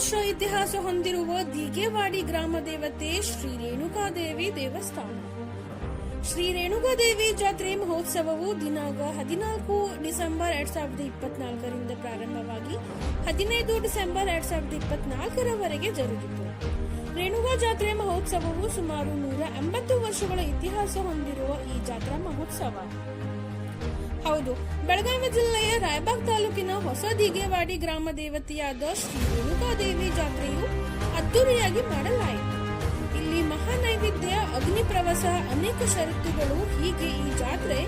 ವರ್ಷ ಇತಿಹಾಸ ಹೊಂದಿರುವ ದಿಗೆವಾಡಿ ಗ್ರಾಮ ದೇವತೆ ಶ್ರೀ ರೇಣುಕಾದೇವಿ ದೇವಸ್ಥಾನ. ಶ್ರೀ ರೇಣುಕಾದೇವಿ ಜಾತ್ರೆ ಮಹೋತ್ಸವವು ದಿನಾಂಕ ಹದಿನಾಲ್ಕು ಡಿಸೆಂಬರ್ ಎರಡ್ ಸಾವಿರದ ಇಪ್ಪತ್ನಾಲ್ಕರಿಂದ ಪ್ರಾರಂಭವಾಗಿ ಹದಿನೈದು ಡಿಸೆಂಬರ್ ಎರಡ್ ಸಾವಿರದ ಇಪ್ಪತ್ನಾಲ್ಕರವರೆಗೆ ಜರುಗಿತು. ರೇಣುಕಾ ಜಾತ್ರೆ ಮಹೋತ್ಸವವು ಸುಮಾರು ನೂರ ಎಂಬತ್ತು ವರ್ಷಗಳ ಇತಿಹಾಸ ಹೊಂದಿರುವ ಈ ಜಾತ್ರಾ ಮಹೋತ್ಸವ. ಹೌದು. ಬೆಳಗಾವಿ ಜಿಲ್ಲೆಯ ರಾಯಬಾಗ್ ತಾಲೂಕಿನ ಹೊಸ ದಿಗೇವಾಡಿ ಗ್ರಾಮ ದೇವತೆಯಾದ ಶ್ರೀ ರೇಣುಕಾದೇವಿ ಜಾತ್ರೆಯು ಅದ್ದೂರಿಯಾಗಿ ಮಾಡಲಾಯಿತು. ಇಲ್ಲಿ ಮಹಾ ನೈವೇದ್ಯ ಅಗ್ನಿ ಪ್ರವಾಸ, ಅನೇಕ ಷರತ್ತುಗಳು, ಹೀಗೆ ಈ ಜಾತ್ರೆ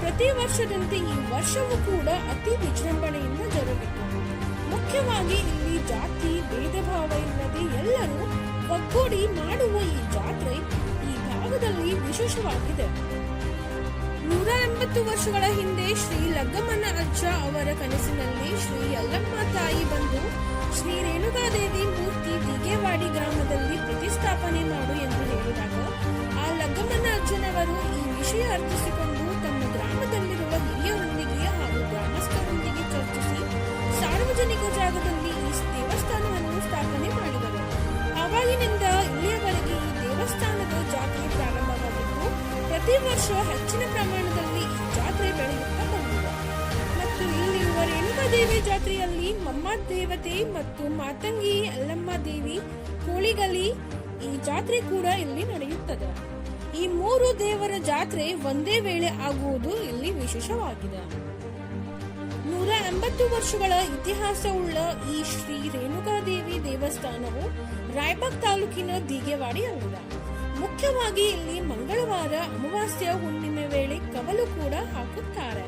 ಪ್ರತಿ ವರ್ಷದಂತೆ ಈ ವರ್ಷವೂ ಕೂಡ ಅತಿ ವಿಜೃಂಭಣೆಯಿಂದ ಜರುಗಿತು. ಮುಖ್ಯವಾಗಿ ಇಲ್ಲಿ ಜಾತಿ ಭೇದ ಭಾವ ಇಲ್ಲದೆ ಎಲ್ಲರೂ ಒಗ್ಗೂಡಿ ಮಾಡುವ ಈ ಜಾತ್ರೆ ಈ ಭಾಗದಲ್ಲಿ ವಿಶೇಷವಾಗಿದೆ. ನೂರ ಎಂಬತ್ತು ವರ್ಷಗಳ ಹಿಂದೆ ಶ್ರೀ ಲಗ್ಗಮ್ಮನ ಅಜ್ಜ ಅವರ ಕನಸಿನಲ್ಲಿ ಶ್ರೀ ಯಲ್ಲಮ್ಮ ತಾಯಿ ಬಂದು ಶ್ರೀ ರೇಣುಕಾದೇವಿ ಮೂರ್ತಿ ದಿಗೇವಾಡಿ ಗ್ರಾಮದಲ್ಲಿ ಪ್ರತಿಷ್ಠಾಪನೆ ಮಾಡು ಎಂದು ಹೇಳಿದಾಗ ಆ ಲಗ್ಗಮ್ಮನ ಅಜ್ಜನವರು ಈ ವಿಷಯ ಅರ್ಥಿಸಿಕೊಂಡು ತಮ್ಮ ಗ್ರಾಮದಲ್ಲಿರುವ ಹಿರಿಯರೊಂದಿಗೆ ಹಾಗೂ ಗ್ರಾಮಸ್ಥರೊಂದಿಗೆ ಚರ್ಚಿಸಿ ಸಾರ್ವಜನಿಕ ಜಾಗದಲ್ಲಿ ಈ ದೇವಸ್ಥಾನವನ್ನು ಸ್ಥಾಪನೆ ಮಾಡಿದರು. ಆವಾಗಿನಿಂದ ಇಲ್ಲಿಯವರೆಗೆ ಈ ದೇವಸ್ಥಾನದ ಪ್ರಾರಂಭವಾಗಿದ್ದು ಪ್ರತಿ ವರ್ಷ ಹೆಚ್ಚಿನ ಪ್ರಮಾಣದಲ್ಲಿ ಜಾತ್ರೆ ಬೆಳೆಯುತ್ತಾ ಬಂದಿದೆ. ಮತ್ತು ಇಲ್ಲಿರುವ ರೇಣುಕಾದೇವಿ ಜಾತ್ರೆಯಲ್ಲಿ ಮಮ್ಮ ದೇವತೆ ಮತ್ತು ಮಾತಂಗಿ ಅಲ್ಲಮ್ಮ ದೇವಿ, ಕೋಳಿಗಲಿ ಈ ಜಾತ್ರೆ ಕೂಡ ಇಲ್ಲಿ ನಡೆಯುತ್ತದೆ. ಈ ಮೂರು ದೇವರ ಜಾತ್ರೆ ಒಂದೇ ವೇಳೆ ಆಗುವುದು ಇಲ್ಲಿ ವಿಶೇಷವಾಗಿದೆ. ಎಂಬತ್ತು ವರ್ಷಗಳ ಇತಿಹಾಸವುಳ್ಳ ಈ ಶ್ರೀ ರೇಣುಕಾದೇವಿ ದೇವಸ್ಥಾನವು ರಾಯಬಾಗ್ ತಾಲೂಕಿನ ದೀಗೆವಾಡಿ ಅಂಗಡ ಮುಖ್ಯವಾಗಿ ಇಲ್ಲಿ ಮಂಗಳವಾರ ಅಮಾವಾಸ್ಯ ಹುಣ್ಣಿಮೆ ವೇಳೆ ಕವಲು ಕೂಡ ಹಾಕುತ್ತಾರೆ.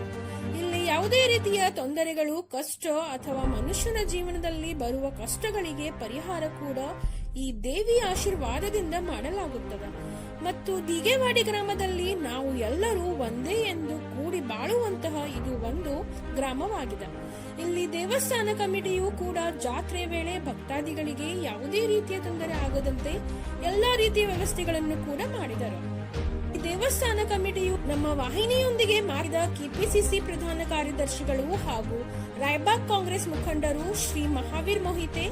ಇಲ್ಲಿ ಯಾವುದೇ ರೀತಿಯ ತೊಂದರೆಗಳು, ಕಷ್ಟ ಅಥವಾ ಮನುಷ್ಯನ ಜೀವನದಲ್ಲಿ ಬರುವ ಕಷ್ಟಗಳಿಗೆ ಪರಿಹಾರ ಕೂಡ ಈ ದೇವಿ ಆಶೀರ್ವಾದದಿಂದ ಮಾಡಲಾಗುತ್ತದೆ. ಮತ್ತು ದೀಗೆವಾಡಿ ಗ್ರಾಮದಲ್ಲಿ ನಾವು ಎಲ್ಲರೂ ಒಂದೇ ಎಂದು ಕೂಡಿ ಬಾಳುವಂತಹ ಇದು ಒಂದು ಗ್ರಾಮವಾಗಿದೆ. ಇಲ್ಲಿ ದೇವಸ್ಥಾನ ಕಮಿಟಿಯು ಕೂಡ ಜಾತ್ರೆ ವೇಳೆ ಭಕ್ತಾದಿಗಳಿಗೆ ಯಾವುದೇ ರೀತಿಯ ತೊಂದರೆ ಆಗದಂತೆ ಎಲ್ಲಾ ರೀತಿಯ ವ್ಯವಸ್ಥೆಗಳನ್ನು ಕೂಡ ಮಾಡಿದರು. ದೇವಸ್ಥಾನ ಕಮಿಟಿಯು ನಮ್ಮ ವಾಹಿನಿಯೊಂದಿಗೆ ಮಾಡಿದ ಕೆಪಿಸಿಸಿ ಪ್ರಧಾನ ಕಾರ್ಯದರ್ಶಿಗಳು ಹಾಗೂ ರಾಯ್ಬಾಗ್ ಕಾಂಗ್ರೆಸ್ ಮುಖಂಡರು ಶ್ರೀ ಮಹಾವೀರ್ ಮೊಹಿತೆ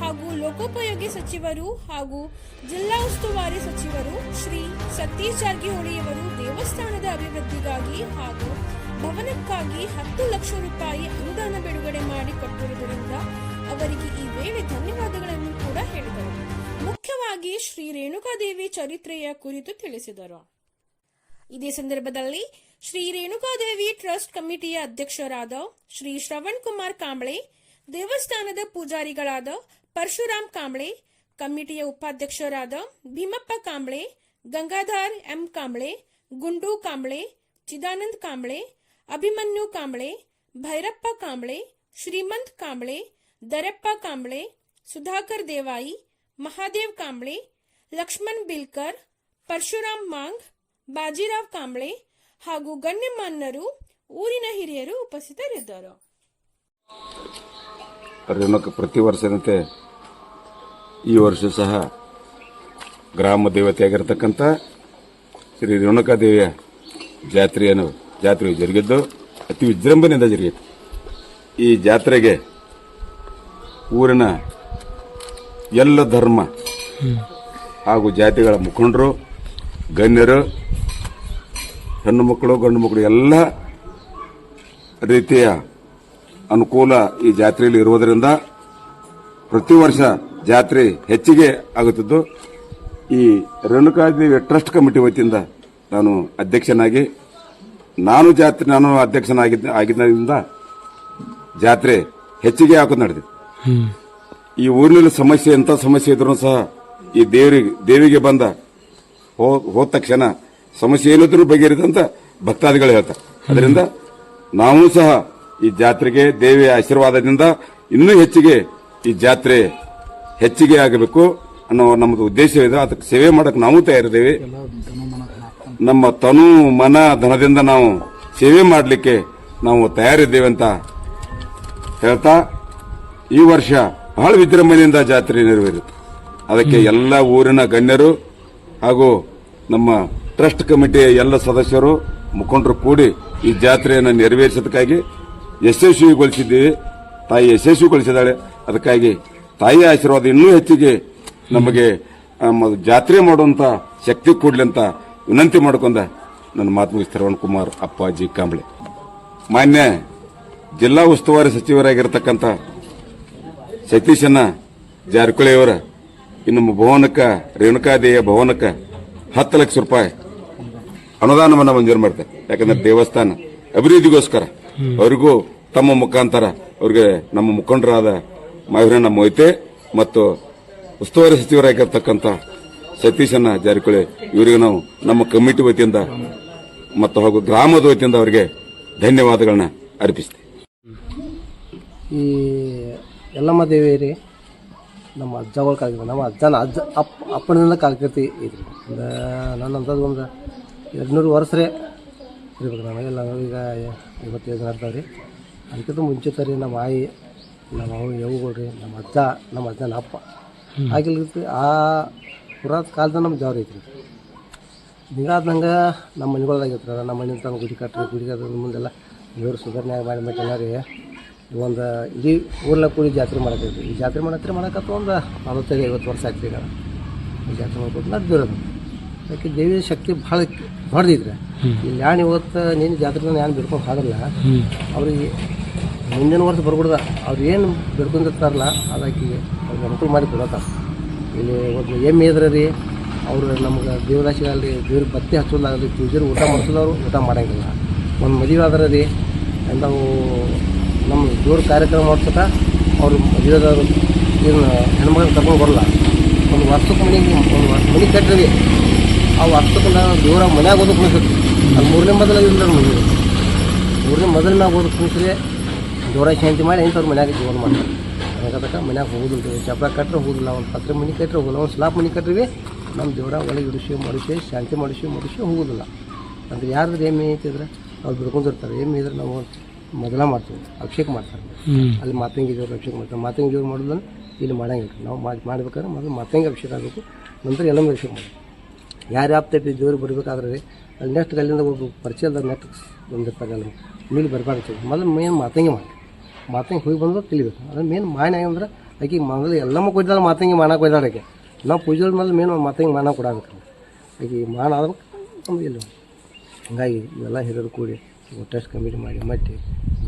ಹಾಗೂ ಲೋಕೋಪಯೋಗಿ ಸಚಿವರು ಹಾಗೂ ಜಿಲ್ಲಾ ಉಸ್ತುವಾರಿ ಸಚಿವರು ಶ್ರೀ ಸತೀಶ್ ಜಾರಕಿಹೊಳಿಯವರು ದೇವಸ್ಥಾನದ ಅಭಿವೃದ್ಧಿಗಾಗಿ ಹಾಗೂ ಭವನಕ್ಕಾಗಿ ಹತ್ತು ಲಕ್ಷ ರೂಪಾಯಿ ಅನುದಾನ ಬಿಡುಗಡೆ ಮಾಡಿ ಕೊಟ್ಟಿರುವುದರಿಂದ ಅವರಿಗೆ ಈ ವೇಳೆ ಧನ್ಯವಾದಗಳನ್ನು ಕೂಡ ಹೇಳಿದರು. ಮುಖ್ಯವಾಗಿ ಶ್ರೀ ರೇಣುಕಾದೇವಿ ಚರಿತ್ರೆಯ ಕುರಿತು ತಿಳಿಸಿದರು. ಇದೇ ಸಂದರ್ಭದಲ್ಲಿ ಶ್ರೀ ರೇಣುಕಾದೇವಿ ಟ್ರಸ್ಟ್ ಕಮಿಟಿಯ ಅಧ್ಯಕ್ಷರಾದ ಶ್ರೀ ಶ್ರವಣ್ ಕುಮಾರ್ ಕಾಂಬ್ಳೆ, ದೇವಸ್ಥಾನದ ಪೂಜಾರಿಗಳಾದ ಪರಶುರಾಮ್ ಕಾಂಬ್ಳೆ, ಕಮಿಟಿಯ ಉಪಾಧ್ಯಕ್ಷರಾದ ಭೀಮಪ್ಪ ಕಾಂಬ್ಳೆ, ಗಂಗಾಧರ್ ಎಂ ಕಾಂಬ್ಳೆ, ಗುಂಡು ಕಾಂಬ್ಳೆ, ಚಿದಾನಂದ್ ಕಾಂಬ್ಳೆ ಅಭಿಮನ್ಯು ಕಾಂಬಳೆ, ಭೈರಪ್ಪ ಕಾಂಬಳೆ, ಶ್ರೀಮಂತ್ ಕಾಂಬಳೆ, ದರಪ್ಪ ಕಾಂಬಳೆ, ಸುಧಾಕರ್ ದೇವಾಯಿ, ಮಹಾದೇವ್ ಕಾಂಬಳೆ, ಲಕ್ಷ್ಮಣ್ ಬಿಲ್ಕರ್, ಪರಶುರಾಮ್ ಮಾಂಗ್, ಬಾಜಿರಾವ್ ಕಾಂಬಳೆ ಹಾಗೂ ಗಣ್ಯಮಾನ್ಯರು ಊರಿನ ಹಿರಿಯರು ಉಪಸ್ಥಿತರಿದ್ದರು. ಪ್ರತಿ ವರ್ಷದಂತೆ ಈ ವರ್ಷ ಸಹ ಗ್ರಾಮ ದೇವತೆಯಾಗಿರ್ತಕ್ಕಂಥ ಶ್ರೀ ರೇಣುಕಾದೇವಿಯ ಜಾತ್ರೆಯನ್ನು ಜಾತ್ರೆ ಜರುಗಿದ್ದು ಅತಿ ವಿಜೃಂಭಣೆಯಿಂದ ಜರುಗಿತ್ತು. ಈ ಜಾತ್ರೆಗೆ ಊರಿನ ಎಲ್ಲ ಧರ್ಮ ಹಾಗೂ ಜಾತಿಗಳ ಮುಖಂಡರು, ಗಣ್ಯರು, ಹೆಣ್ಣು ಮಕ್ಕಳು, ಗಂಡು ಮಕ್ಕಳು ಎಲ್ಲ ರೀತಿಯ ಅನುಕೂಲ ಈ ಜಾತ್ರೆಯಲ್ಲಿ ಇರುವುದರಿಂದ ಪ್ರತಿ ವರ್ಷ ಜಾತ್ರೆ ಹೆಚ್ಚಿಗೆ ಆಗುತ್ತಿದ್ದು, ಈ ರೇಣುಕಾದೇವಿ ಟ್ರಸ್ಟ್ ಕಮಿಟಿ ವತಿಯಿಂದ ನಾನು ಅಧ್ಯಕ್ಷನಾಗಿ ನಾನು ಜಾತ್ರೆ, ನಾನು ಅಧ್ಯಕ್ಷನಾಗಿದ್ದ, ಆಗಿದ್ದರಿಂದ ಜಾತ್ರೆ ಹೆಚ್ಚಿಗೆ ಹಾಕೋದು ನಡೆದಿದೆ. ಈ ಊರಿನಲ್ಲಿ ಸಮಸ್ಯೆ, ಎಂಥ ಸಮಸ್ಯೆ ಇದ್ರೂ ಸಹ ಈ ದೇವರಿಗೆ, ದೇವಿಗೆ ಬಂದ ಹೋದ ತಕ್ಷಣ ಸಮಸ್ಯೆ ಏನಿದ್ರು ಬಗೆಹರಿದ ಅಂತ ಭಕ್ತಾದಿಗಳು ಹೇಳ್ತಾರೆ. ಅದರಿಂದ ನಾವು ಸಹ ಈ ಜಾತ್ರೆಗೆ ದೇವಿಯ ಆಶೀರ್ವಾದದಿಂದ ಇನ್ನೂ ಹೆಚ್ಚಿಗೆ ಈ ಜಾತ್ರೆ ಹೆಚ್ಚಿಗೆ ಆಗಬೇಕು ಅನ್ನೋ ನಮ್ಮದು ಉದ್ದೇಶವಿದೆ. ಅದಕ್ಕೆ ಸೇವೆ ಮಾಡಕ್ಕೆ ನಾವು ತಯಾರಿದ್ದೇವೆ. ನಮ್ಮ ತನು ಮನ ಧನದಿಂದ ನಾವು ಸೇವೆ ಮಾಡಲಿಕ್ಕೆ ನಾವು ತಯಾರಿದ್ದೇವೆ ಅಂತ ಹೇಳ್ತಾ, ಈ ವರ್ಷ ಬಹಳ ವಿಜೃಂಭಣೆಯಿಂದ ಜಾತ್ರೆ ನೆರವೇರಿತು. ಅದಕ್ಕೆ ಎಲ್ಲ ಊರಿನ ಗಣ್ಯರು ಹಾಗೂ ನಮ್ಮ ಟ್ರಸ್ಟ್ ಕಮಿಟಿಯ ಎಲ್ಲ ಸದಸ್ಯರು, ಮುಖಂಡರು ಕೂಡಿ ಈ ಜಾತ್ರೆಯನ್ನು ನೆರವೇರಿಸೋದಕ್ಕಾಗಿ ಯಶಸ್ವಿಗೊಳಿಸಿದ್ದೀವಿ. ತಾಯಿ ಯಶಸ್ವಿಗೊಳಿಸಿದ್ದಾಳೆ. ಅದಕ್ಕಾಗಿ ತಾಯಿ ಆಶೀರ್ವಾದ ಇನ್ನೂ ಹೆಚ್ಚಿಗೆ ನಮಗೆ ಜಾತ್ರೆ ಮಾಡುವಂತ ಶಕ್ತಿ ಕೊಡ್ಲಿ ಅಂತ ವಿನಂತಿ ಮಾಡ್ಕೊಂಡ ನನ್ನ ಮಾತು ಮುಗಿಸ್ತಾರೆ ಕುಮಾರ್ ಅಪ್ಪಾಜಿ ಕಾಂಬಳೆ. ಮಾನ್ಯ ಜಿಲ್ಲಾ ಉಸ್ತುವಾರಿ ಸಚಿವರಾಗಿರ್ತಕ್ಕಂಥ ಸತೀಶಣ್ಣ ಜಾರಕಿಹೊಳಿಯವರ ಇನ್ನು ಭವನಕ್ಕೆ ರೇಣುಕಾದೇಯ ಭವನಕ್ಕೆ ಹತ್ತು ಲಕ್ಷ ರೂಪಾಯಿ ಅನುದಾನವನ್ನು ಮಂಜೂರು ಮಾಡ್ತಾರೆ ಯಾಕಂದ್ರೆ ದೇವಸ್ಥಾನ ಅಭಿವೃದ್ಧಿಗೋಸ್ಕರ ಅವರಿಗೂ ತಮ್ಮ ಮುಖಾಂತರ ಅವರಿಗೆ ನಮ್ಮ ಮುಖಂಡರಾದ ಮಾವಿರಣ್ಣ ಮೊಯ್ತೆ ಮತ್ತು ಉಸ್ತುವಾರಿ ಸಚಿವರಾಗಿರ್ತಕ್ಕಂಥ ಸತೀಶಣ್ಣ ಜಾರಕಿಹೊಳಿ ಇವರಿಗೆ ನಾವು ನಮ್ಮ ಕಮಿಟಿ ವತಿಯಿಂದ ಮತ್ತು ಹಾಗೂ ಗ್ರಾಮದ ವತಿಯಿಂದ ಅವರಿಗೆ ಧನ್ಯವಾದಗಳನ್ನ ಅರ್ಪಿಸ್ತೀವಿ. ಈ ಎಲ್ಲಮ್ಮ ದೇವಿಯರಿ ನಮ್ಮ ಅಜ್ಜಗಳ ಕಾಲಕ್ಕೆ ನಮ್ಮ ಅಜ್ಜನ ಅಜ್ಜ ಅಪ್ಪ ಅಪ್ಪನಿಂದ ಕಾಲಕೃತಿ ಇದ್ರಿ ಒಂದು ನನ್ನ ಅಂಥದ್ದು ಒಂದು ಎರಡುನೂರು ವರ್ಷರೇ ಇರ್ಬೇಕು ನಮಗೆಲ್ಲ ಈಗ ಐವತ್ತೈದು ಇರ್ತಾವೆ ರೀ. ಅದಕ್ಕಿಂತ ಮುಂಚಿತ ರೀ ನಮ್ಮ ಆಯಿ ನಮ್ಮ ಅವ್ರು ಯವುಗಳು ರೀ ನಮ್ಮ ಅಜ್ಜ ನಮ್ಮ ಅಜ್ಜನ ಅಪ್ಪ. ಆಗಿಲ್ಲ ಆ ಪುರಾತ ಕಾಲದ ನಮ್ಮ ಜವಾರಿ ಐತ್ರಿ ಹಿಂಗಾದಂಗೆ ನಮ್ಮ ಮನೆಗಳದಾಗಿರ್ತಾರ ನಮ್ಮ ಮನೆ ತಮ್ಮ ಗುಡಿ ಕಟ್ಟ್ರಿ ಗುಡಿ ಕಟ್ಟ ಮುಂದೆಲ್ಲ ದೇವ್ರು ಸುಧಾರಣೆ ಮಾಡಿ ಮಟ್ಟೆಲ್ಲ ರೀ ಒಂದು ಇಡೀ ಊರ್ಲ ಕೂಡಿ ಜಾತ್ರೆ ಮಾಡಕೈತಿ ಈ ಜಾತ್ರೆ ಮಾಡತ್ರಿ ಮಾಡಕತ್ತ ಒಂದು ನಲವತ್ತೈದು ಐವತ್ತು ವರ್ಷ ಆಗ್ತೀವಿ ಈಗ. ಈ ಜಾತ್ರೆ ಮಾಡ್ಕೊಂಡು ನಡೆದಿರೋದು ಯಾಕೆ ದೇವಿ ಶಕ್ತಿ ಭಾಳ ಹೊಡೆದಿದ್ರೆ ಇಲ್ಲಿ ಯಾನ್ ಇವತ್ತು ನೀನು ಜಾತ್ರೆ ಯಾನ್ ಬಿಡ್ಕೊಂಡು ಹಾಡಲ್ಲ. ಅವ್ರಿಗೆ ಮುಂದಿನ ವರ್ಷ ಬರ್ಬಿಡ್ದ. ಅವ್ರು ಏನು ಬಿಡ್ಕೊಂಡಿರ್ತಾರಲ್ಲ ಅದಕ್ಕೆ ಅವ್ರಿಗೆ ಅನುಕೂಲ ಮಾಡಿ ಕೊಡತ್ತಾರ ಇಲ್ಲಿ ಒಂದು ಎಮ್ಮೆ ಇದ್ರೆ ರೀ, ಅವರು ನಮ್ಗೆ ದೇವರಾಶಿಗಲ್ಲಿ ದೇವ್ರ ಬತ್ತಿ ಹಚ್ಚೋದಾಗಲಿ ಪೂಜೆರು ಊಟ ಮಾಡಿಸೋದವ್ರು, ಊಟ ಮಾಡಂಗಿಲ್ಲ. ಒಂದು ಮದುವೆ ಆದ್ರೆ ರೀ ನಾವು ನಮ್ಮ ದೇವ್ರ ಕಾರ್ಯಕ್ರಮ ಮಾಡ್ಸಕ ಅವರು ಮದುವೆದವರು ಏನು ಹೆಣ್ಮಗಳನ್ನ ತಗೊಂಡು ಬರಲ್ಲ. ಒಂದು ವರ್ಷಕ್ಕೆ ಮನೆಗೆ ಒಂದು ವರ್ಷ ಮನೆ ಕಟ್ಟಿರಿ ಆ ವರ್ಷಕ್ಕೆ ನಾವು ದೇವ್ರ ಮನ್ಯಾಗ ಓದಕ್ಕೆ ಕುಣಿಸುತ್ತೆ ಅದು ಮೂರನೇ ಮೊದಲ ಇಲ್ಲ ಮದುವೆ ಮೂರನೇ ಮೊದಲು ನಾವು ಓದಕ್ಕೆ ಕುಣಿಸ್ರಿ ದೇವರ ಶಾಂತಿ ಮಾಡಿ ಇಂಥವ್ರು ಮನ್ಯಾಗ ಜೀವನ ಮಾಡ್ತಾರೆ. ಅದಕ್ಕೆ ಮನ್ಯಾಗ ಹೋಗುದಿಲ್ಲ ರೀ ಜಬ್ರ ಕಟ್ಟರೆ ಹೋಗುದಿಲ್ಲ ಒಂದು ಪತ್ರ ಮನೆ ಕಟ್ಟರೆ ಹೋಗಲ್ಲ ಒಂದು ಸ್ಲಾಪ್ ಮನೆ ಕಟ್ಟ್ರಿ ನಮ್ಮ ದೇವ್ರ ಒಳಗೆ ಇಡಿಸಿ ಮಡಿಸಿ ಶಾಂತಿ ಮಾಡಿಸಿ ಮಡಿಸಿ ಹೋಗುದಿಲ್ಲ. ಅಂದ್ರೆ ಯಾರಾದ್ರೂ ಏಮಿ ಐತಿದ್ರೆ ಅವ್ರು ಬಿಡ್ಕೊಂಡಿರ್ತಾರೆ. ಏಮಿ ಇದ್ರೆ ನಾವು ಮೊದಲ ಮಾಡ್ತೀವಿ ಅಭಿಷೇಕ ಮಾಡ್ತಾರೆ. ಅಲ್ಲಿ ಮಾತಂಗಿ ದೇವ್ರು ಅಭಿಷೇಕ ಮಾಡ್ತಾರೆ. ಮಾತಂಗಿ ದೇವ್ರು ಮಾಡೋದನ್ನು ಇಲ್ಲಿ ಮಾಡಂಗಿಲ್ಲ. ನಾವು ಮಾಡಿ ಮಾಡ್ಬೇಕಾದ್ರೆ ಮೊದಲು ಮಾತಂಗಿ ಅಭಿಷೇಕ ಆಗಬೇಕು ನಂತರ ಎಲ್ಲ ಅಭಿಷೇಕ ಮಾಡಬೇಕು. ಯಾರು ಆಪ್ತೈತಿ ದೇವ್ರು ಬರ್ಬೇಕಾದ್ರೆ ರೀ ಅಲ್ಲಿ ನೆಕ್ಸ್ಟ್ ಅಲ್ಲಿಂದ ಒಬ್ಬ ಪರಿಚಯದ ನೆಕ್ಸ್ಟ್ ಬಂದಿರ್ತಾರೆ ಅಲ್ಲಿ ಮೇಲೆ ಬರಬಾರ್ದು. ಮೊದಲು ಮೇನ್ ಮಾತಂಗಿ ಮಾಡಿ ಮಾತಂಗಿ ಹೋಗಿ ಬಂದ್ರೆ ತಿಳಿಬೇಕು. ಅದ್ರ ಮೇನ್ ಮಾಯನ ಅಂದ್ರೆ ಆಕೆ ಮೊದಲು ಎಲ್ಲಮ್ಮ ಕೊಯ್ದಾಳ ಮಾತಂಗಿ ಮಾನ ಕೊಯ್ದಾಳ ಆಕೆ. ನಾವು ಪೂಜೆ ಮೇಲೆ ಮೇನ್ ಮಾತಂಗೆ ಮಾನ ಕೊಡಬೇಕು ಆಕೆ. ಮಾನ ಆದ್ರೆ ನಮ್ಗೆ ಇಲ್ಲ ಹಂಗಾಗಿ ಇವೆಲ್ಲ ಹಿರಿಯರು ಕೂಡಿ ಟೆಸ್ಟ್ ಕಮಿಟಿ ಮಾಡಿ ಮಟ್ಟಿ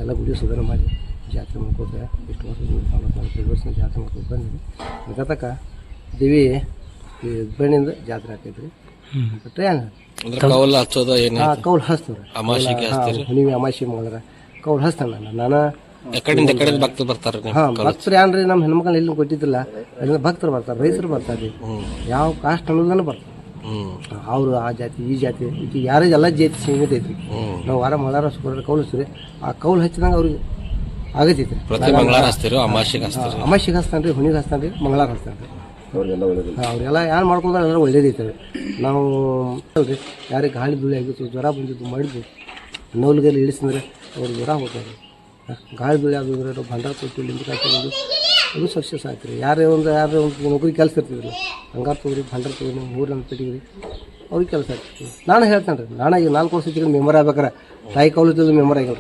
ಎಲ್ಲ ಗುಡಿ ಸುಧಾರಣೆ ಮಾಡಿ ಜಾತ್ರೆ ಮಾಡ್ಕೋತ ಇಷ್ಟು ವರ್ಷ ನಲವತ್ತೈದು ವರ್ಷ ಜಾತ್ರೆ ಮಾಡ್ಕೊಂಡು ಬಂದ್ವಿ. ಅದಕ್ಕ ದೇವಿ ಈ ಬೆಣ್ಣಿಂದ ಜಾತ್ರೆ ಹಾಕೈತ್ರಿ ಟ್ರೇನ್ ಅಂದ್ರೆ ಕೌಲ್ ಹಚ್ಚೋದ ಏನ್ ಕೌಲ್ ಹಚ್ತೀರಿ? ಹುಣ್ಣಿಮೆ ಅಮಾಸಿ ಮಂಗಳರ ಕೌಲ್ ಹಚ್ತಾನ ನಾನು ನಾನು ಎಕಡಿಂದ ಎಕಡೆ ಭಕ್ತರು ಬರ್ತಾರೆ ಹಾಂ ಭಕ್ತರು ಏನ್ರಿ ನಮ್ಮ ಹೆಣ್ಮಕ್ಳು ಇಲ್ಲಿ ಕೊಟ್ಟಿದ್ದಿಲ್ಲ ಅಲ್ಲಿಂದ ಭಕ್ತರು ಬರ್ತಾರೆ ರೈತರು ಬರ್ತಾರೆ. ರೀ ಯಾವ ಕಾಸ್ಟ್ ಅನ್ನೋದನ್ನು ಬರ್ತಾರೆ. ಅವರು ಆ ಜಾತಿ ಈ ಜಾತಿ ಇದು ಯಾರೇ ಎಲ್ಲ ಜಾತಿ ಸೀಮಿತ ಐತ್ರಿ. ನಾವು ವಾರ ಮಲಾರ ಶುಕ್ರವಾರ ಕೌಲ್ ಹಚ್ತೀವಿ ಆ ಕೌಲ್ ಹಚ್ಚಿದಂಗೆ ಅವ್ರಿಗೆ ಆಗತೈತಿ ಪ್ರತಿ ಮಂಗಳಾರ ಹಚ್ತೀರಿ ಅಮಾಸಿಗೆ ಹಚ್ತೀರಿ. ಅಮಾಸಿಗೆ ಹಚ್ತಾನೆ ರೀ ಹುಣಿಗೆ ಹಚ್ತಾನೆ ರೀ ಮಂಗಳಾರ ಹಚ್ತಾನೆ ರೀ ಅವರೆಲ್ಲ ಯಾರು ಮಾಡ್ಕೊಂಡ್ರೆ ಎಲ್ಲ ಒಳ್ಳೇದೈತೆ ನಾವು ಹೌದ್ರಿ ಯಾರಿಗೆ ಗಾಳಿ ಧೂಳಿ ಆಗಿತ್ತು ಜ್ವರ ಬಂದಿದ್ದು ಮಾಡಿದ್ದು ನೌಲ್ಗೆಲ್ಲ ಇಳಿಸಿದ್ರೆ ಅವ್ರು ಜ್ವರ ಹೋಗ್ತಾರೆ ಗಾಳಿ ಬೆಳೆ ನಾವು ಭಂಡಾರ ಕೊಟ್ಟು ಲಿಂಬು ಕಾಯ್ಕೊಂಡು ಅದು ಸಕ್ಸಸ್ ಆಯ್ತು ರೀ ಯಾರೇ ಒಂದು ಯಾರೇ ಒಂದು ನೌಕರಿ ಕೆಲಸ ಇರ್ತಿದ್ರು ಹಂಗಾರು ತೊಗೊರಿ ಭಂಡಾರ ತೊಗೊರಿ, ಊರಿನ ರೀ ಅವ್ರಿಗೆ ಕೆಲಸ ಆಗ್ತದೆ. ನಾನು ಹೇಳ್ತೇನೆ ರೀ ನಾನು ಈಗ ನಾಲ್ಕು ವರ್ಷ ಇದ್ರೆ ಮೆಂಬರ್ ಆಗ್ಬೇಕಾರೆ. ತಾಯಿ ಕೌಲಿದ್ದು ಮೆಂಬರ್ ಆಗಿಲ್ಲ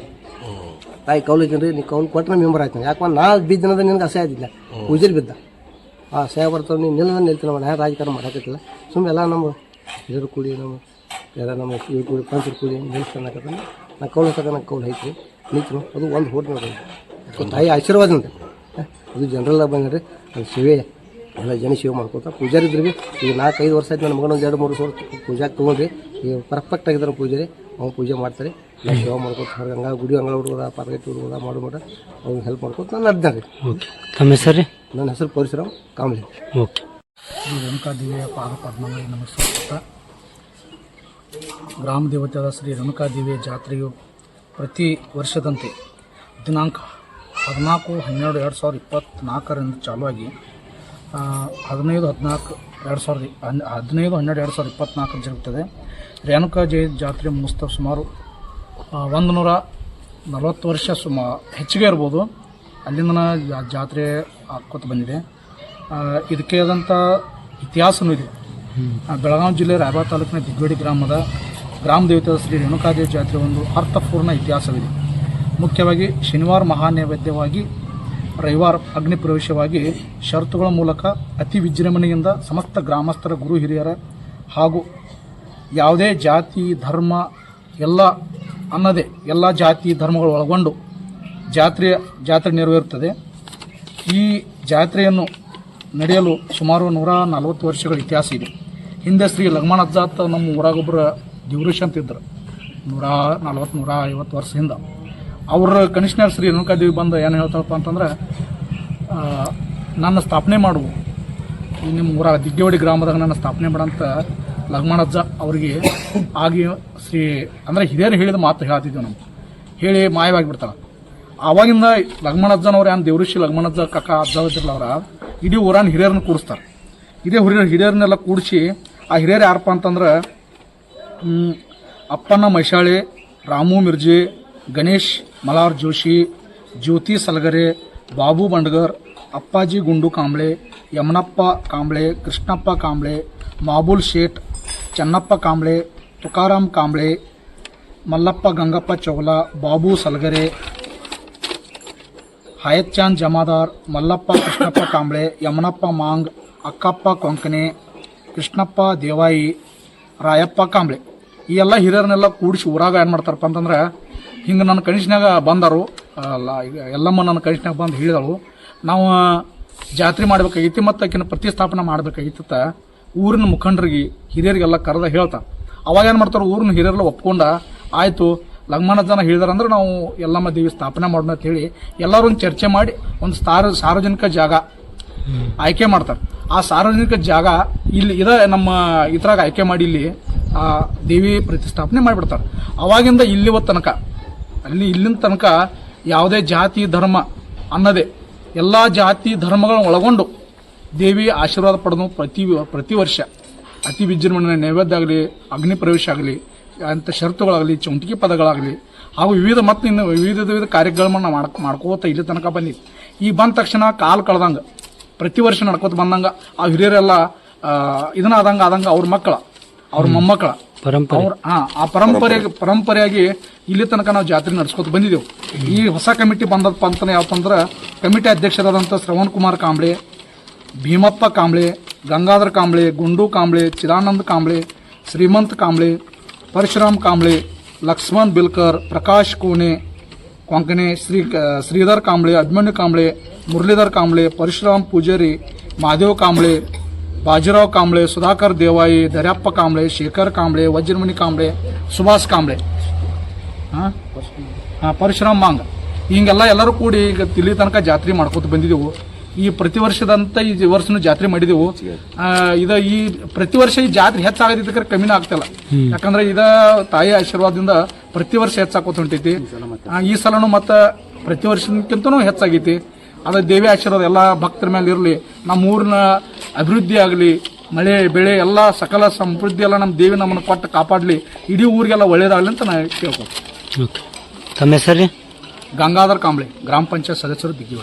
ತಾಯಿ ಕೌಲಿದ್ದೀನಿ ರೀ ನೀ ಕೌಲ್ ಕೊಟ್ಟರೆ ಮೆಂಬರ್ ಆಯ್ತಾನೆ. ಯಾಕಂದ್ರೆ ನಾ ಬಿದ್ದಿನದ ನಿನಗೆ ಅಸಹ್ಯ ಆದಿಲ್ಲ ಪೂಜೆಲಿ ಬಿದ್ದ. ಆ ಸಹ ಬರ್ತಾವೆ ನೀನು ನಿಲ್ಲದ ನಿಲ್ತಿಲ್ಲ ನಾನು ರಾಜಕಾರಣ ಮಾಡೋಕ್ಕಿಲ್ಲ ಸುಮ್ಮನೆ ಎಲ್ಲ ನಮ್ಮ ಇದ್ರ ಕೂಡಿ, ನಮ್ಮ ಎಲ್ಲ ನಮ್ಮ ಕೂಡಿ ಪಂಚರು ಕೂಡಿ ನಿಲ್ಸ್ತಾನೆ ನಾ ಕೌಲ್ ಹಾಕ ನಂಗೆ ಕೌಲ್ ಐತಿ ನಿಂತರು ಅದು ಒಂದು ಹೋಟ್ ನೋಡಿ. ತಾಯಿ ಆಶೀರ್ವಾದ ಅದು ಜನರಲ್ ಬಂದ್ರಿ ಅದು ಸೇವೆ ಎಲ್ಲ ಜನ ಸೇವೆ ಮಾಡ್ಕೊತ. ಪೂಜಾರಿ ಇದ್ರಿ ಬಿ ಈಗ ನಾಲ್ಕೈದು ವರ್ಷ ಆಯ್ತು ನನ್ನ ಮಗನ ಒಂದು ಎರಡು ಮೂರು ಸಾವಿರ ಪೂಜಾಗೆ ತೊಗೊಂಡ್ರಿ ಈಗ ಪರ್ಫೆಕ್ಟ್ ಆಗಿದ್ದಾರೆ ಪೂಜಾರಿ. ಅವ್ನು ಪೂಜೆ ಮಾಡ್ತಾರೆ. ಶಿವ ಸೇವೆ ಮಾಡ್ಕೊತ. ಹೊರಗೆ ಹಂಗ ಗುಡಿ ಹಂಗ ಹುಡುಗದ ಪಾರ್ಗಟ್ಟಿ ಹುಡುಗದ ಮಾಡು ಮಾಡ. ಅವ್ನಿಗೆ ಹೆಲ್ಪ್ ಮಾಡ್ಕೊತ ನಾನು ರೀ. ಓಕೆ. ತಮ್ಮ ಹೆಸರು ರೀ? ನನ್ನ ಹೆಸರು ಪರಶುರಾಮ್ ಕಾಮಲಿ ಓಕೆ. ರೇಣುಕಾ ದೇವಿಯ ಪಾದ ಪದ್ಮಗಳಿಗೆ ನಮಸ್ಕಾರ ಗ್ರಾಮ ದೇವತೆಯಾದ ಶ್ರೀ ರೇಣುಕಾದೇವಿಯ ಜಾತ್ರೆಯು ಪ್ರತಿ ವರ್ಷದಂತೆ ದಿನಾಂಕ ಹದಿನಾಲ್ಕು ಹನ್ನೆರಡು ಎರಡು ಸಾವಿರದ ಇಪ್ಪತ್ತ್ನಾಲ್ಕರಿಂದ ಚಾಲುವಾಗಿ ಹದಿನೈದು ಹದಿನಾಲ್ಕು ಎರಡು ಸಾವಿರದ ಹನ್- ಹದಿನೈದು ಹನ್ನೆರಡು ಎರಡು ಸಾವಿರದ ಇಪ್ಪತ್ತ್ನಾಲ್ಕು ಜರುಗುತ್ತದೆ. ರೇಣುಕಾ ಜಯ ಜಾತ್ರೆ ಮುಗಿಸ್ತಾ ಸುಮಾರು ಒಂದು ನೂರ ನಲವತ್ತು ವರ್ಷ ಸುಮಾ ಹೆಚ್ಚಿಗೆ ಇರ್ಬೋದು. ಅಲ್ಲಿಂದ ಜಾತ್ರೆ ಹಾಕ್ಕೊತ ಬಂದಿದೆ. ಇದಕ್ಕೆ ಆದಂಥ ಇತಿಹಾಸನೂ ಇದೆ. ಬೆಳಗಾವಿ ಜಿಲ್ಲೆ ರಾಯಬಾಗ ತಾಲೂಕಿನ ದಿಗ್ಬೇಡಿ ಗ್ರಾಮದ ಗ್ರಾಮ ದೇವತೆ ಶ್ರೀ ರೇಣುಕಾದೇವಿ ಜಾತ್ರೆ ಒಂದು ಅರ್ಥಪೂರ್ಣ ಇತಿಹಾಸವಿದೆ. ಮುಖ್ಯವಾಗಿ ಶನಿವಾರ ಮಹಾನೈವೇದ್ಯವಾಗಿ, ರವಿವಾರ ಅಗ್ನಿ ಪ್ರವೇಶವಾಗಿ ಷರತ್ತುಗಳ ಮೂಲಕ ಅತಿ ವಿಜೃಂಭಣೆಯಿಂದ ಸಮಸ್ತ ಗ್ರಾಮಸ್ಥರ ಗುರು ಹಿರಿಯರ ಹಾಗೂ ಯಾವುದೇ ಜಾತಿ, ಧರ್ಮ, ಎಲ್ಲ ಅನ್ನದೇ ಎಲ್ಲ ಜಾತಿ, ಧರ್ಮಗಳು ಒಳಗೊಂಡು ಜಾತ್ರೆಯ ಜಾತ್ರೆ ನೆರವೇರುತ್ತದೆ. ಈ ಜಾತ್ರೆಯನ್ನು ನಡೆಯಲು ಸುಮಾರು ನೂರ ನಲವತ್ತು ವರ್ಷಗಳ ಇತಿಹಾಸ ಇದೆ. ಹಿಂದೆ ಶ್ರೀ ಲಕ್ಷ್ಮಣ ಅಜ್ಜಾತ್ ನಮ್ಮ ಊರಾಗೊಬ್ಬರ ದಿವೃಷ್ ಅಂತಿದ್ರು. ನೂರ ನಲ್ವತ್ತು, ನೂರ ಐವತ್ತು ವರ್ಷ ಹಿಂದೆ ಅವ್ರ ಕನಿಷ್ಠರ್ ಶ್ರೀ ರೇಣುಕಾದೇವಿ ಬಂದು ಏನು ಹೇಳ್ತಾಳಪ್ಪ ಅಂತಂದ್ರೆ ನನ್ನ ಸ್ಥಾಪನೆ ಮಾಡು ನಿಮ್ಮ ಊರ ದಿಗ್ಗೇವಾಡಿ ಗ್ರಾಮದಾಗ ನನ್ನ ಸ್ಥಾಪನೆ ಮಾಡಂತ ಲಕ್ಷ್ಮಣಜ್ಜ ಅವರಿಗೆ ಆಗಿ ಶ್ರೀ, ಅಂದರೆ ಹಿರಿಯರು ಹೇಳಿದ ಮಾತು ಹೇಳ್ತಿದ್ವಿ ನಾವು. ಹೇಳಿ ಮಾಯವಾಗಿಬಿಡ್ತಾಳೆ ಆವಾಗಿಂದ ಲಕ್ಷ್ಮಣಜ್ಜನವ್ರು ಏನು ದೇವಋಷಿ ಲಕ್ಷ್ಮಣಜ್ಜ ಕಕ್ಕ ಅಜ್ಜ ಅವ್ರ ಇಡೀ ಊರನ್ನ ಹಿರಿಯರನ್ನ ಕೂಡಿಸ್ತಾರೆ. ಇದೇ ಹುರಿಯರು ಹಿರಿಯರನ್ನೆಲ್ಲ ಕೂಡಿಸಿ ಆ ಹಿರಿಯರು ಯಾರಪ್ಪ ಅಂತಂದ್ರೆ ಅಪ್ಪಣ್ಣ ಮೈಶಾಳೆ ರಾಮು ಮಿರ್ಜೆ ಗಣೇಶ್ ಮಲಾರ್ ಜೋಶಿ ಜ್ಯೋತಿ ಸಲಗರೆ ಬಾಬು ಬಂಡಗರ್ ಅಪ್ಪಾಜಿ ಗುಂಡು ಕಾಂಬ್ಳೆ ಯಮನಪ್ಪ ಕಾಂಬ್ಳೆ ಕೃಷ್ಣಪ್ಪ ಕಾಂಬ್ಳೆ ಮಾಬುಲ್ ಶೇಟ್ ಚೆನ್ನಪ್ಪ ಕಾಂಬ್ಳೆ ತುಕಾರಾಮ್ ಕಾಂಬ್ಳೆ ಮಲ್ಲಪ್ಪ ಗಂಗಪ್ಪ ಚೌಲ ಬಾಬು ಸಲಗರೆ ಹಯತ್ ಚಾಂದ್ ಜಮಾದಾರ್ ಮಲ್ಲಪ್ಪ ಕೃಷ್ಣಪ್ಪ ಕಾಂಬ್ಳೆ ಯಮನಪ್ಪ ಮಾಂಗ್ ಅಕ್ಕಪ್ಪ ಕೊಂಕಣೆ ಕೃಷ್ಣಪ್ಪ ದೇವಾಯಿ ರಾಯಪ್ಪ ಕಾಂಬ್ಳೆ ಈ ಎಲ್ಲ ಹಿರಿಯರನ್ನೆಲ್ಲ ಕೂಡಿಸಿ ಊರಾಗ ಏನು ಮಾಡ್ತಾರಪ್ಪ ಅಂತಂದ್ರೆ ಹಿಂಗೆ ನನ್ನ ಕನಿಷ್ಠನಾಗ ಬಂದರು ಅಲ್ಲ ಈಗ ಎಲ್ಲಮ್ಮ ನನ್ನ ಕನಿಷ್ಠನಾಗ ಬಂದು ಹೇಳಿದಳು ನಾವು ಜಾತ್ರೆ ಮಾಡಬೇಕಾಗಿತ್ತು ಮತ್ತು ಆಕಿನ ಪ್ರತಿಸ್ಥಾಪನೆ ಮಾಡ್ಬೇಕಾಗಿತ್ತ ಊರಿನ ಮುಖಂಡರಿಗೆ ಹಿರಿಯರಿಗೆಲ್ಲ ಕರೆದ ಹೇಳ್ತಾ. ಅವಾಗ ಏನು ಮಾಡ್ತಾರೆ ಊರಿನ ಹಿರಿಯರೆಲ್ಲ ಒಪ್ಕೊಂಡ ಆಯಿತು ಲಗ್ಮನ ಜನ ಹೇಳಿದಾರಂದ್ರೆ ನಾವು ಎಲ್ಲಮ್ಮ ದೇವಿ ಸ್ಥಾಪನೆ ಮಾಡೋಣ ಅಂತ ಹೇಳಿ ಎಲ್ಲರೂ ಒಂದು ಚರ್ಚೆ ಮಾಡಿ ಒಂದು ಸಾರ ಸಾರ್ವಜನಿಕ ಜಾಗ ಆಯ್ಕೆ ಮಾಡ್ತಾರೆ. ಆ ಸಾರ್ವಜನಿಕ ಜಾಗ ಇಲ್ಲಿ ಇದ ನಮ್ಮ ಇದ್ರಾಗ ಆಯ್ಕೆ ಮಾಡಿ ಇಲ್ಲಿ, ಆ ದೇವಿ ಪ್ರತಿಷ್ಠಾಪನೆ ಮಾಡಿಬಿಡ್ತಾರೆ. ಅವಾಗಿಂದ ಇಲ್ಲಿವ ತನಕ, ಅಲ್ಲಿ ಇಲ್ಲಿನ ತನಕ ಯಾವುದೇ ಜಾತಿ, ಧರ್ಮ ಅನ್ನದೇ ಎಲ್ಲ ಜಾತಿ, ಧರ್ಮಗಳನ್ನ ಒಳಗೊಂಡು ದೇವಿ ಆಶೀರ್ವಾದ ಪಡೆದು ಪ್ರತಿ ಪ್ರತಿ ವರ್ಷ ಅತಿ ವಿಜೃಂಭಣೆ ನೈವೇದ್ಯ ಆಗಲಿ, ಅಗ್ನಿ ಪ್ರವೇಶ ಆಗಲಿ ಅಂಥ ಷರತ್ತುಗಳಾಗಲಿ ಚೌಂಟಿಕೆ ಪದಗಳಾಗಲಿ, ಹಾಗೂ ವಿವಿಧ ಮತ್ತು ಇನ್ನು ವಿವಿಧ ವಿವಿಧ ಕಾರ್ಯಕ್ರಮಗಳನ್ನ ಮಾಡ್ಕೋ ಮಾಡ್ಕೋತ ಇಲ್ಲಿ ತನಕ ಬಂದಿತ್ತು ಈಗ ಬಂದ ತಕ್ಷಣ ಕಾಲು ಕಳೆದಂಗೆ ಪ್ರತಿ ವರ್ಷ ನಡ್ಕೋತ ಬಂದಂಗ ಆ ಹಿರಿಯರೆಲ್ಲ ಇದನ್ನ ಆದಂಗ ಆದಂಗ ಅವ್ರ ಮಕ್ಕಳ ಅವ್ರ ಮೊಮ್ಮಕ್ಕಳ ಅವ್ರ ಹಾ ಆ ಪರಂಪರೆ ಪರಂಪರೆಯಾಗಿ ಇಲ್ಲಿ ತನಕ ನಾವು ಜಾತ್ರೆ ನಡ್ಸ್ಕೊತ ಬಂದಿದ್ದೆವು ಈ ಹೊಸ ಕಮಿಟಿ ಬಂದಪ್ಪ ಅಂತಾನೆ ಯಾವತ್ತಂದ್ರೆ ಕಮಿಟಿ ಅಧ್ಯಕ್ಷರಾದಂಥ ಶ್ರವಣ್ ಕುಮಾರ್ ಕಾಂಬ್ಳೆ ಭೀಮಪ್ಪ ಕಾಂಬ್ಳೆ ಗಂಗಾಧರ ಕಾಂಬ್ಳೆ ಗುಂಡು ಕಾಂಬ್ಳೆ ಚಿದಾನಂದ್ ಕಾಂಬ್ಳೆ ಶ್ರೀಮಂತ್ ಕಾಂಬ್ಳೆ ಪರಶುರಾಮ್ ಕಾಂಬ್ಳೆ ಲಕ್ಷ್ಮಣ್ ಬಿಲ್ಕರ್ ಪ್ರಕಾಶ್ ಕೋಣೆ ಕೊಂಕಣೆ ಶ್ರೀ ಶ್ರೀಧರ್ ಕಾಂಬಳೆ, ಅಭಿಮನ್ಯು ಕಾಂಬಳೆ, ಮುರಳೀಧರ್ ಕಾಂಬಳೆ, ಪರಶುರಾಮ್ ಪೂಜಾರಿ, ಮಾದೇವ್ ಕಾಂಬಳೆ, ಬಾಜಿರಾವ್ ಕಾಂಬಳೆ, ಸುಧಾಕರ್ ದೇವಾಯಿ, ದರ್ಯಪ್ಪ ಕಾಂಬಳೆ, ಶೇಖರ್ ಕಾಂಬಳೆ ವಜ್ರಮಣಿ ಕಾಂಬಳೆ, ಸುಭಾಷ್ ಕಾಂಬಳೆ. ಹಾಂ? ಪರಶುರಾಮ್ ಮಾಂಗ್. ಹಿಂಗೆಲ್ಲ ಎಲ್ಲರೂ ಕೂಡಿ ಈಗ ತಿಳಿ ತನಕ ಜಾತ್ರೆ ಮಾಡ್ಕೊತ ಬಂದಿದ್ದೆವು ಈ ಪ್ರತಿ ವರ್ಷದಂತ ಈ ವರ್ಷನೂ ಜಾತ್ರೆ ಮಾಡಿದೆವು. ಇದ ಈ ಪ್ರತಿ ವರ್ಷ ಈ ಜಾತ್ರೆ ಹೆಚ್ಚಾಗದಿದ್ದಕ್ಕೆ ಕಮ್ಮಿನ ಆಗ್ತಿಲ್ಲ. ಯಾಕಂದ್ರೆ ಇದ ತಾಯಿ ಆಶೀರ್ವಾದದಿಂದ ಪ್ರತಿ ವರ್ಷ ಹೆಚ್ಚಾಕೋತ ಹೊಂಟೈತಿ. ಈ ಸಲನು ಮತ್ತ ಪ್ರತಿ ವರ್ಷಕ್ಕಿಂತನೂ ಹೆಚ್ಚಾಗೈತಿ. ಅದ ದೇವಿ ಆಶೀರ್ವಾದ ಎಲ್ಲ ಭಕ್ತರ ಮೇಲೆ ಇರಲಿ ನಮ್ಮ ಊರಿನ ಅಭಿವೃದ್ಧಿ ಆಗಲಿ ಮಳೆ ಬೆಳೆ ಎಲ್ಲ ಸಕಲ ಸಮೃದ್ಧಿ ಎಲ್ಲ ನಮ್ಮ ದೇವಿ ನಮ್ಮನ್ನು ಕೊಟ್ಟು ಕಾಪಾಡಲಿ ಇಡೀ ಊರಿಗೆಲ್ಲ ಒಳ್ಳೇದಾಗಲಿ ಅಂತ ನಾನು ಕೇಳ್ಕೊತೀನಿ ತಮ್ಮ ಹೆಸರು ಗಂಗಾಧರ್ ಕಾಂಬ್ಳೆ ಗ್ರಾಮ ಪಂಚಾಯತ್ ಸದಸ್ಯರು ನಿನಗ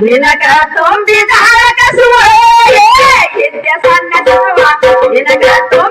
ನಿನಗ ತುಂಬಿದ ಕಸುವ ಹಿಂದೆ ಸಣ್ಣ ಶಿಶುವ ನಿನಗ ತುಂಬಿದ